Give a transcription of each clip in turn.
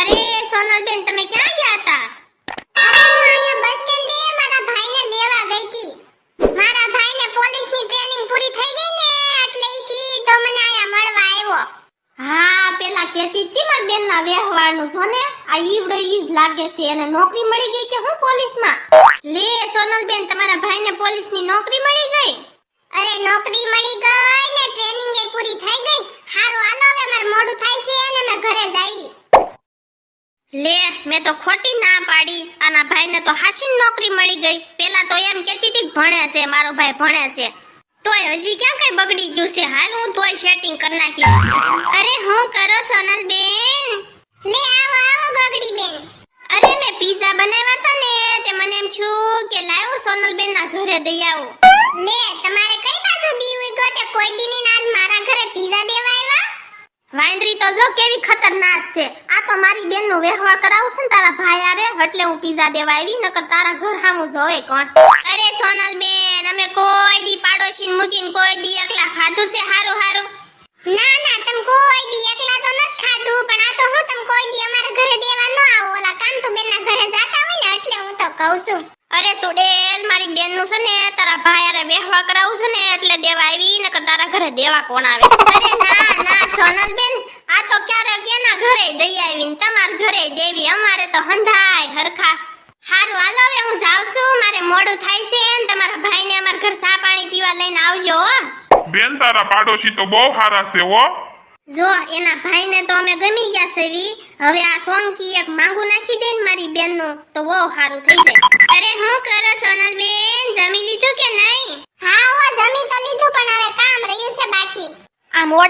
અરે સોનલબેન તમે ક્યાં ગયા હતા? અરે હું અહીંયા બસ સ્ટેન્ડે મારા ભાઈને લેવા ગઈ હતી. મારા ભાઈને પોલીસની ટ્રેનિંગ પૂરી થઈ ગઈ ને એટલે સીધો મને અહીંયા મળવા આવ્યો. હા પેલા કહેતી હતી મારી બેનના વ્યવહારનું છો આ ઈવડો ઈજ લાગે છે અને નોકરી મળી ગઈ કે હું પોલીસમાં? લે સોનલબેન તમારા ભાઈને પોલીસની નોકરી મળી ગઈ? અરે નોકરી મળી ગઈ ને ટ્રેનિંગ એ પૂરી થઈ ગઈ. હારું હાલો હવે મારે મોડું થાય છે ને મેં ઘરે જાવી લે મેં તો ખોટી ના પાડી. આના ભાઈને તો હાસીન નોકરી મળી ગઈ. પેલા તો એમ કહેતી હતી ભણે છે મારો ભાઈ ભણે છે. તોય હજી ક્યાં કઈ બગડી ગયું છે? હાલ હું તોય સેટિંગ કરી નાખી અરે હું કરો સોનલબેન લે આવો આવો બગડી બેન. અરે મેં પીઝા બનાવ્યા હતા ને તે મને એમ છું કે લાવો સોનલબેન ના ઘરે દઈ આવું. લે તમારે કઈ બાજુ દીવી ગયો તે કોઈ દીની મારા ઘરે પીઝા દેવા આવ્યા? વાંદરી તો જો કેવી ખતરનાક છે. તો મારી બેનનું વ્યવહાર કરાવું છે ને તારા ભાઈ આરે એટલે હું પીઝા દેવા આવી, નકર તારા ઘર સામું જોવે કોણ. અરે સોનલ બેન, અમે કોઈ દી પાડોશી મૂકીને કોઈ દી એકલા ખાધું છે હારું હારું. ના ના, તમ કોઈ દી એકલા તો નથી ખાધું, પણ આ તો હું તમ કોઈ દી અમારા ઘરે દેવા ન આવો. ઓલા કાંતુ બેન ના ઘરે જાતા હોય ને, એટલે હું તો કહું છું. અરે સુડેલ, મારી બેનનું છે ને, તારા ભાઈ આરે વ્યવહાર કરાવું છે ને, એટલે દેવા આવી, નકર તારા ઘરે દેવા કોણ આવે? અરે ના ના, સોનલ બેન આ તો ક્યારેક એના ઘરે દઈ આવીને તમાર ઘરે દેવી અમારે તો હંધાય હરખા. હારું હાલો હવે હું જાઉં છું. મારે મોડું થાય છે ને તમારા ભાઈને અમાર ઘર ચા પાણી પીવા લઈને આવજો હો. બેન તારા પાડોશી તો બહુ સારા છે હો. જો એના ભાઈને તો અમે ગમી ગયા સેવી હવે આ સોનકી એક માંગુ નાખી દે ને મારી બેનનું તો બહુ સારું થઈ જાય. અરે હું કરો સોનલ બેન જમી લીધું કે નહીં હા હો જમી તો લીધું પણ હવે કામ રહ્યું છે બાકી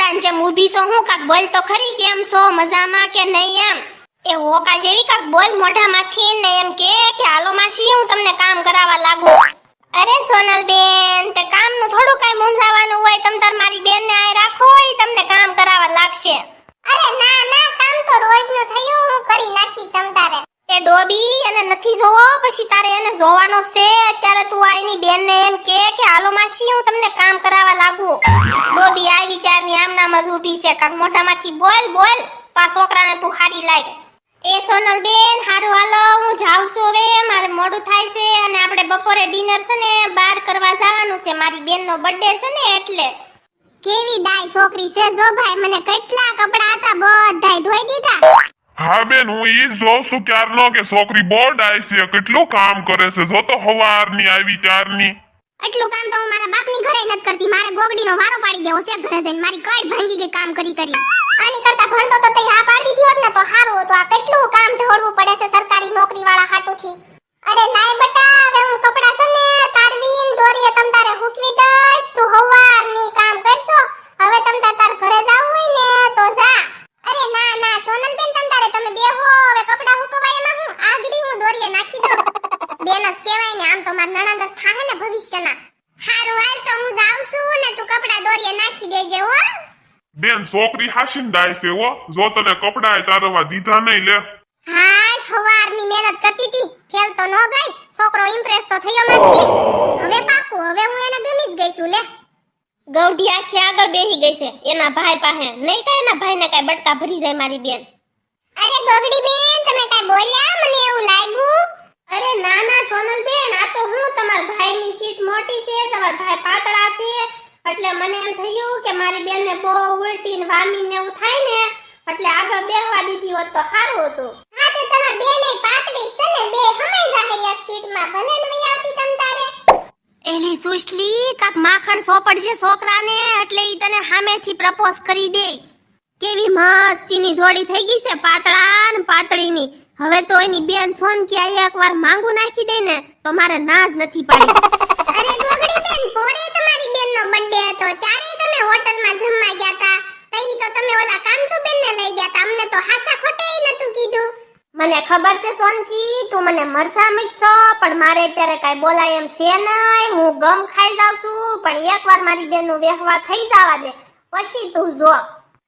આ જેમ ઊભી છો હું કાક બોલ તો ખરી કેમ છો? મજામાં કે નહીં એમ? એ હોકા જેવી કાક બોલ મોઢામાંથી ને એમ કે કે હાલો માસી હું તમને કામ કરાવવા લાગુ. અરે સોનલ બેન તે કામનું થોડું કઈ મૂંઝાવાનું હોય તમ તાર મારી બેન ને આય રાખો એ તમને કામ કરાવવા લાગશે. અરે ના ના કામ તો રોજનું થયું હું કરી નાખી તમ તારે. એ ડોબી અને નથી જોવો પછી તારે એને જોવાનો છે અત્યારે એની બેન ને એમ કે કે, હાલો માસી, હું તમને કામ કરાવવા લાગુ. ડોબી આ ત્યારની આમ નામ જ ઊભી છે. કાક મોઢામાંથી, બોલ બોલ, પા છોકરાને તું હારી લાગ એ સોનલ બેન, હારું, હાલો, હું જાઉં છું હવે. મારે મોડું થાય છે અને આપણે બપોરે ડિનર છે ને, બહાર કરવા જવાનું છે. મારી બેનનો બર્થડે છે ને એટલે. કેવી ડાય છોકરી છે જો ભાઈ, મને કેટલા કપડા હતા, બધાય ધોઈ દીધા. હા બેન, હું ઈ જોઉં છું ક્યારનો કે છોકરી બોર્ડ આવી છે, કેટલું કામ કરે છે. જો તો હવારની આવી, ત્યારની. એટલું કામ તો હું મારા બાપની ઘરે નથી કરતી. મારે ગોગડીનો વારો પાડી દેવો છે ઘરે જઈને. મારી કઈ ભાંગી ગઈ કામ કરી કરી. આની કરતા ભણતો તો તઈ હા પાડી દીધી હોત ને તો સારું હતું. આ કેટલું કામ ઢોળવું પડે છે સરકારી નોકરી વાળા હાટુથી. અરે લાય બટા હવે હું કપડા છે ને તારવીન દોરીએ તમ તારે હુકવી દઈશ તું હવારની કામ કરશો હવે તમ તાર તાર ઘરે જાવું હોય ને તો જા અરે ના ના સોનલબેન તમ તારે તમે બેહો હવે કપડા હુકવાય એમાં હું આગડી હું દોરીએ નાખી દઉં બેન જ કહેવાય ને આમ તો માર નણંદ થાહે ને ભવિષ્યના. હારું હાલ તો હું જાઉં છું ને તું કપડા દોરીએ નાખી દેજે હો. બેન છોકરી હાશીન ડાય છે હો. જો તને કપડાય તારવા દીધા નહીં લે. હા સવારની મહેનત કરતી હતી. ફેલ તો ન ગઈ. છોકરો ઇમ્પ્રેસ તો થયો નથી. હવે પાકું હવે હું એને ગમી જ ગઈ છું લે. ગૌઢી આખી આગળ બેહી ગઈ છે. એના ભાઈ પાસે નહીં તો એના ભાઈને કાંઈ બટકા ભરી જાય મારી બેન. અરે ગોગડી બેન તમે કઈ બોલ્યા મને એવું લાગ્યું અરે ના ના સોનલ બેન આ તો હું તમારા ભાઈની સીટ મોટી છે તમારા ભાઈ પાતળા છે એટલે મને એમ થયું કે મારી બેનને બહુ ઉલટી ને વામી ને એવું થાય ને એટલે આગળ બેહવા દીધી હોત તો સારું હતું. હા તે તમાર બેને પાતળી છે ને બે હમાઈ જાહે એક સીટમાં ભલે ન વઈ આવતી તમ તારે. એલી સુશલી કાક માખણ સોપડશે છોકરાને એટલે ઈ તને સામેથી પ્રપોઝ કરી દે. કેવી મસ્તીની જોડી થઈ ગઈ છે પાતળા ને પાતળીની. હવે તો એની બેન ફોન ક્યાંય એકવાર માંગુ નાખી દે ને તો મારે ના જ નથી પાડી. અરે ગોગડી બેન પોરે તમારી બર્થડે હતો. ત્યારે તમે હોટલમાં જમવા ગયા તા તઈ તો તમે ઓલા કાંતુ બેનને લઈ ગયા તા અમને તો હાસા ખોટે નતું કીધું. મને ખબર છે સોનકી તું મને મરસા મૂકશો પણ મારે અત્યારે કાંઈ બોલાય એમ છે નહીં હું ગમ ખાઈ જાઉં છું પણ એકવાર મારી બેનનું વ્યવહાર થઈ જવા દે. પછી તું જો.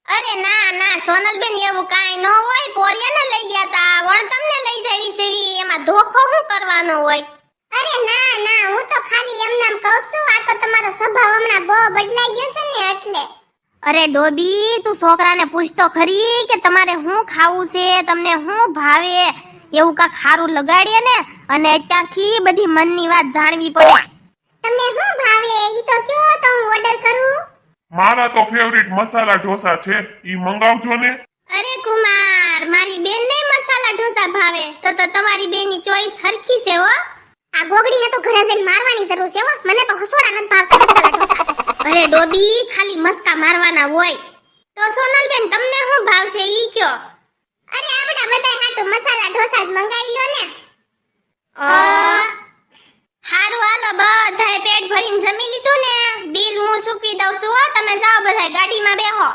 અરે ના ના સોનલબેન એવું કાંઈ ન હોય. પોરિયાને લઈ ગયા તા વણ તમને લઈ જાવી સેવી. એમાં ધોખો શું કરવાનો હોય? અરે ના ના હું તો ખાલી એમ નામ કહું છું આ તો તમારો સ્વભાવ હમણાં બહુ બદલાઈ ગયો છે ને એટલે. અરે ડોબી તું છોકરાને પૂછતો ખરી કે તમારે શું ખાવું છે તમને શું ભાવે? એવું કા ખારું લગાડીએ ને અને અત્યારથી બધી મનની વાત જાણવી પડે. તમને શું ભાવે? ઈ તો કયો તો હું ઓર્ડર કરું? મારા તો ફેવરિટ મસાલા ઢોસા છે ઈ મંગાવજો ને. અરે કુમાર મારી બેન ને મસાલા ઢોસા ભાવે તો તો તમારી બેનની ચોઈસ હરખી છે હો. આ ગોગડીને તો ઘરે જઈને મારવાની જરૂર છે હો. મને તો હસોડા નથી ભાવતા અરે ડોબી ખાલી મસ્કા મારવાના હોય. તો સોનલબેન તમને શું ભાવશે ઈ કયો? અરે આપડા બધા હાટુ મસાલા ઢોસા જ મંગાવી લ્યો ને. હારું હાલો બધાય પેટ ભરીને જમી લીધું ને. બિલ હું ચૂકવી દઉં છું તમે જાઓ બધાય ગાડીમાં બેહો.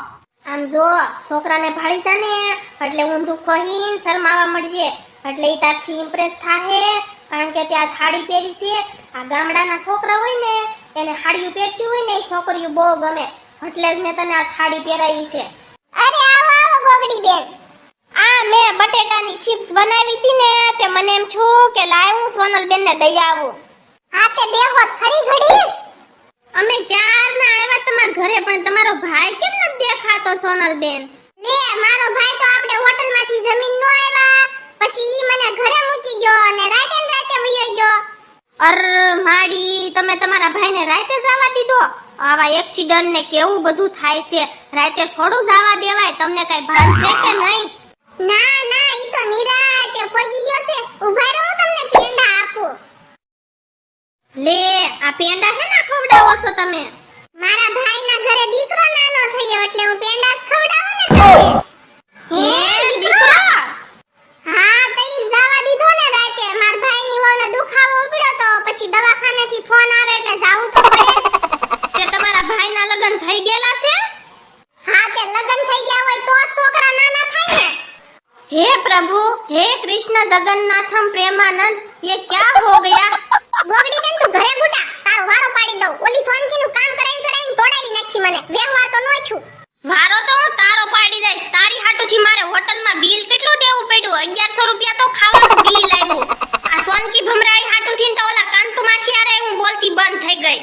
આમ જો છોકરાને ભાળી જા ને એટલે ઊંધું ખોહીન શરમાવા મળજે. એટલે ઈ તારથી ઇમ્પ્રેસ થાહે. કારણ કે ત્યાં સાડી પહેરી છે. આ ગામડાના છોકરા હોય ને એને સાડીયું પહેરતી હોય ને એ છોકરીઓ બહુ ગમે. એટલે જ મેં તને આ સાડી પહેરાવી છે. અરે આવો આવો ગોગડી બેન. આ મેં બટેટાની ચિપ્સ બનાવી હતી ને તે મને એમ છું કે લાય હું સોનલબેન ને દઈ આવું. હાથે બેહો ખરી ઘડી. અમે ક્યારના આવ્યા તમારા ઘરે પણ તમારો ભાઈ કેમ નથી દેખાતો સોનલબેન લે મારો ભાઈ તો આપણે હોટલમાંથી જમીન નો આવ્યા. પછી ઈ મને ઘરે મૂકી ગયો અને રાતે અર માડી તમે તમારા ભાઈને રાતે જવા દીધો? આવા એક્સિડન્ટ ને કેવું બધું થાય છે? રાતે થોડું જવા દેવાય તમને કઈ ભાન છે કે નહીં? ના ના ઈ તો નિરાતે પગી ગયો છે. ઊભા રહો તમને પેંડા આપું. લે આ પેંડા હે ના ખવડાવો છો તમે? મારા ભાઈના ઘરે દીકરો નાનો થયો એટલે હું પેંડા ખવડાવું ને તમને. હે? कृष्ण जगन्नाथम प्रेमानंद ये क्या हो गया ગોગડી બેન તું ઘરે ગુટા તારો વારો પાડી દઉં ઓલી સોનકીનું કામ કરાવી કરાવીને તોડાવી નાખી મને વ્યવહાર તો નો છું મારો તો હું તારો પાડી દઈશ તારી હાટુથી મારે હોટલમાં બિલ કેટલું દેવું પડ્યું 1100 રૂપિયા તો ખાવાનું બિલ આવ્યું આ સોનકી ભમરાઈ હાટુથી તો ઓલા કાંતુ માસી હારે હું બોલતી બંધ થઈ ગઈ